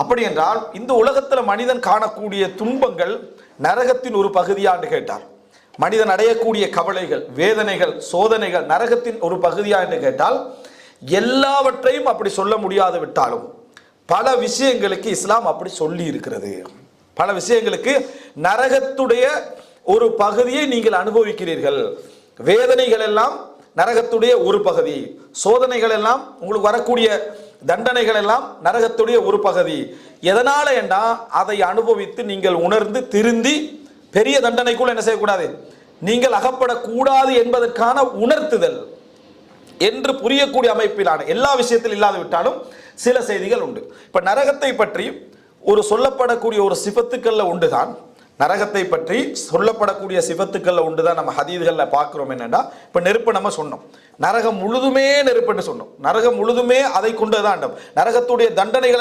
அப்படி என்றால் இந்த உலகத்தில் மனிதன் காணக்கூடிய துன்பங்கள் நரகத்தின் ஒரு பகுதியான்னு கேட்டார். மனிதன் அடையக்கூடிய கவலைகள் வேதனைகள் சோதனைகள் நரகத்தின் ஒரு பகுதியா என்று கேட்டால் எல்லாவற்றையும் அப்படி சொல்ல முடியாது விட்டாலும் பல விஷயங்களுக்கு இஸ்லாம் அப்படி சொல்லி இருக்கிறது. பல விஷயங்களுக்கு நரகத்துடைய ஒரு பகுதியை நீங்கள் அனுபவிக்கிறீர்கள். வேதனைகள் எல்லாம் நரகத்துடைய ஒரு பகுதி. சோதனைகள் எல்லாம் உங்களுக்கு வரக்கூடிய தண்டனைகள் எல்லாம் நரகத்துடைய ஒரு பகுதி. எதனால என்றா அதை அனுபவித்து நீங்கள் உணர்ந்து திருந்தி பெரிய தண்டனைக்குள்ள என்ன செய்யக்கூடாது? நீங்கள் அகப்படக்கூடாது என்பதற்கான உணர்த்துதல் என்று புரியக்கூடிய அமைப்பிலான எல்லா விஷயத்தில் இல்லாது விட்டாலும் சில செய்திகள் உண்டு. இப்ப நரகத்தை பற்றி ஒரு சொல்லப்படக்கூடிய ஒரு சிபத்துக்கள்ல உண்டுதான் நரகத்தை பற்றி சொல்லப்படக்கூடிய சிபத்துக்கள்ல உண்டுதான் நம்ம ஹதீதுகள்ல பாக்குறோம் என்னன்னா இப்ப நெருப்பு நம்ம சொன்னோம். நரகம் முழுதுமே நெருப்புன்னு சொன்னோம். நரகம் முழுதுமே அதை கொண்டுதான் நரகத்துடைய தண்டனைகள்